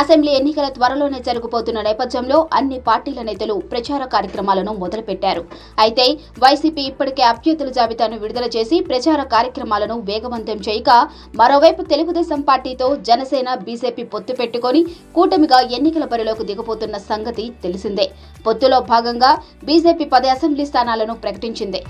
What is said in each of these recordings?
Assembly ఎన్నికల త్వరలోనే జరగబోతున్న నేపథ్యంలో అన్ని పార్టీల నేతలు ప్రచార కార్యక్రమాలను మొదలుపెట్టారు. అయితే వైసీపీ ఇప్పటికే అభ్యర్థుల జాబితాను విడుదల చేసి ప్రచార కార్యక్రమాలను వేగవంతం చేయగా మరోవైపు తెలుగుదేశం పార్టీతో జనసేన బీజేపీ పొత్తు పెట్టుకొని కూటమిగా ఎన్నికల బరిలోకి దిగబోతున్న సంగతి తెలిసిందే. పొత్తులో భాగంగా బీజేపీ పది అసెంబ్లీ స్థానాలను ప్రకటించింది.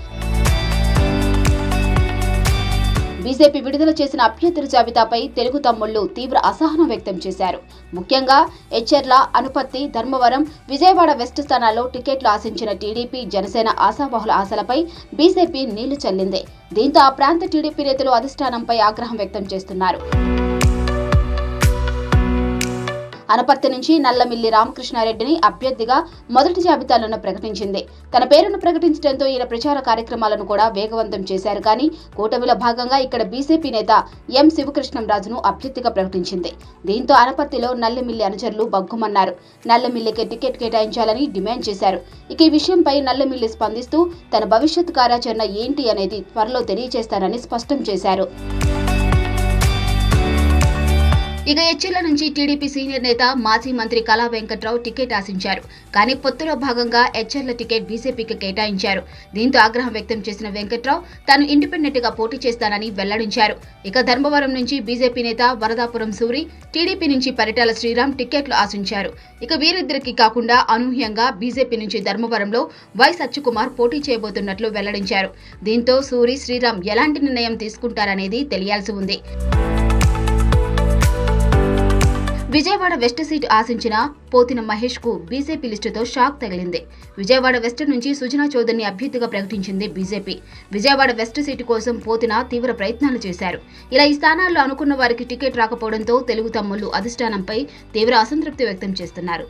బీజేపీ విడుదల చేసిన అభ్యర్థుల జాబితాపై తెలుగు తమ్ముళ్ళు తీవ్ర అసహనం వ్యక్తం చేశారు. ముఖ్యంగా ఎచ్చెర్ల అనుపత్తి ధర్మవరం విజయవాడ వెస్ట్ స్థానాల్లో టికెట్లు ఆశించిన టీడీపీ జనసేన ఆశాబహుల ఆశలపై బీజేపీ నీళ్ళు చల్లింది. దీంతో ఆ ప్రాంత టీడీపీ నేతలు అధిష్టానంపై ఆగ్రహం వ్యక్తం చేస్తున్నారు. అనపర్తి నుంచి నల్లమిల్లి రామకృష్ణారెడ్డిని అభ్యర్థిగా మొదటి జాబితాలను ప్రకటించింది. తన పేరును ప్రకటించడంతో ఈయన ప్రచార కార్యక్రమాలను కూడా వేగవంతం చేశారు. కానీ కూటమిలో భాగంగా ఇక్కడ బీజేపీ నేత ఎం శివకృష్ణంరాజును అభ్యర్థిగా ప్రకటించింది. దీంతో అనపర్తిలో నల్లమిల్లి అనుచరులు బగ్గుమన్నారు. నల్లమిల్లికి టికెట్ కేటాయించాలని డిమాండ్ చేశారు. ఇక ఈ విషయంపై నల్లమిల్లి స్పందిస్తూ తన భవిష్యత్ కార్యాచరణ ఏంటి అనేది త్వరలో తెలియజేస్తానని స్పష్టం చేశారు. ఇక హెచ్ఎల్ల నుంచి టీడీపీ సీనియర్ నేత మాజీ మంత్రి కళా వెంకట్రావు టికెట్ ఆశించారు. కానీ పొత్తులో భాగంగా హెచ్ఎల్ల టికెట్ బీజేపీకి కేటాయించారు. దీంతో ఆగ్రహం వ్యక్తం చేసిన వెంకట్రావు తాను ఇండిపెండెంట్గా పోటీ చేస్తానని వెల్లడించారు. ఇక ధర్మవరం నుంచి బీజేపీ నేత వరదాపురం సూరి టీడీపీ నుంచి పరిటాల శ్రీరామ్ టికెట్లు ఆశించారు. ఇక వీరిద్దరికి కాకుండా అనూహ్యంగా బీజేపీ నుంచి ధర్మవరంలో వై సత్యకుమార్ పోటీ చేయబోతున్నట్లు వెల్లడించారు. దీంతో సూరి శ్రీరామ్ ఎలాంటి నిర్ణయం తీసుకుంటారనేది తెలియాల్సి ఉంది. విజయవాడ వెస్ట్ సీటు ఆశించిన పోతిన మహేష్కు బీజేపీ లిస్టుతో షాక్ తగిలింది. విజయవాడ వెస్ట్ నుంచి సుజనా చౌదరిని అభ్యర్థిగా ప్రకటించింది బీజేపీ. విజయవాడ వెస్ట్ సీటు కోసం పోతిన తీవ్ర ప్రయత్నాలు చేశారు. ఇలా ఈ స్థానాల్లో అనుకున్న వారికి టికెట్ రాకపోవడంతో తెలుగు తమ్ముళ్ళు అధిష్టానంపై తీవ్ర అసంతృప్తి వ్యక్తం చేస్తున్నారు.